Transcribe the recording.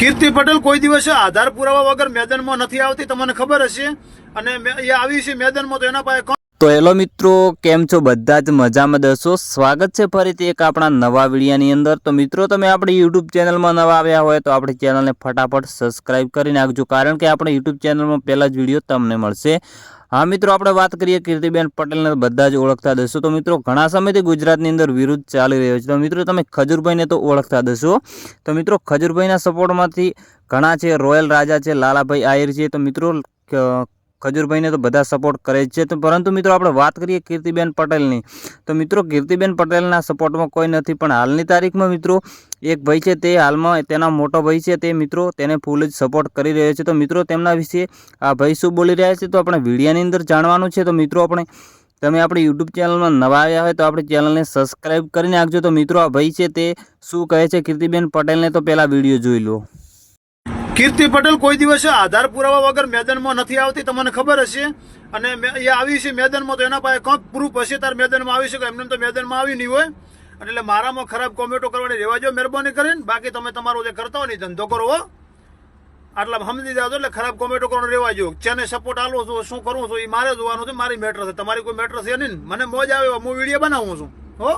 કીર્તિ પટેલ કોઈ દિવસે આધાર પુરાવા વગર મેદાનમાં નથી આવતી, તમને ખબર હશે? અને એ આવી છે મેદાનમાં તો એના પાસે તો હેલો મિત્રો, કેમ છો બધા જ મજામાં દસો? સ્વાગત છે ફરીથી એક આપણા નવા વિડીયાની અંદર. તો મિત્રો, તમે આપણી યુટ્યુબ ચેનલમાં નવા આવ્યા હોય તો આપણી ચેનલને ફટાફટ સબસ્ક્રાઇબ કરી નાખજો કારણ કે આપણે યુટ્યુબ ચેનલમાં પહેલાં જ વીડિયો તમને મળશે. હા મિત્રો, આપણે વાત કરીએ કીર્તિબેન પટેલને બધા જ ઓળખતા દશો તો મિત્રો, ઘણા સમયથી ગુજરાતની અંદર વિરુદ્ધ ચાલી રહ્યો છે. તો મિત્રો, તમે ખજુરભાઈને તો ઓળખતા દશો તો મિત્રો, ખજૂરભાઈના સપોર્ટમાંથી ઘણા છે, રોયલ રાજા છે, લાલાભાઈ આયર છે. તો મિત્રો ખજૂરભાઈને તો બધા સપોર્ટ કરે જ છે. તો પરંતુ મિત્રો આપણે વાત કરીએ કીર્તિબેન પટેલની. તો મિત્રો કીર્તિબેન પટેલના સપોર્ટમાં કોઈ નથી, પણ હાલની તારીખમાં મિત્રો એક ભાઈ છે તે હાલમાં તેના મોટો ભાઈ છે તે મિત્રો તેને ફૂલ જ સપોર્ટ કરી રહ્યો છે. તો મિત્રો તેમના વિશે આ ભાઈ શું બોલી રહ્યા છે તો આપણે વિડીયાની અંદર જાણવાનું છે. તો મિત્રો આપણે, તમે આપણી યુટ્યુબ ચેનલમાં નવા આવ્યા હોય તો આપણી ચેનલને સબસ્ક્રાઈબ કરી નાખજો તો મિત્રો આ ભાઈ છે તે શું કહે છે? કીર્તિબેન પટેલને તો પહેલાં વીડિયો જોઈ લો. કીર્તિ પટેલ કોઈ દિવસે આધાર પુરાવા વગર મેદાનમાં નથી આવતી, તમને ખબર હશે? અને એ આવી છે મેદાનમાં તો એના પાસે કંઈક પ્રૂફ હશે, તાર મેદાનમાં આવી શકે, એમને તો મેદાનમાં આવી નહીં હોય. અને એટલે મારામાં ખરાબ કોમેન્ટો કરવાની રહેવા જો મહેરબાની કરીને. બાકી તમે તમારો જે કરતા હોય ને ધંધો કરો, હો. આટલા સમજી જાવ એટલે ખરાબ કોમેન્ટો કરવાનો રહેવા જો ચેને સપોર્ટ આલો છું, શું કરવું છું એ મારે જોવાનું છે, મારી મેટર છે. તમારી કોઈ મેટર છે નહીં મને મોજ આવે હું વીડિયો બનાવું છું, હો.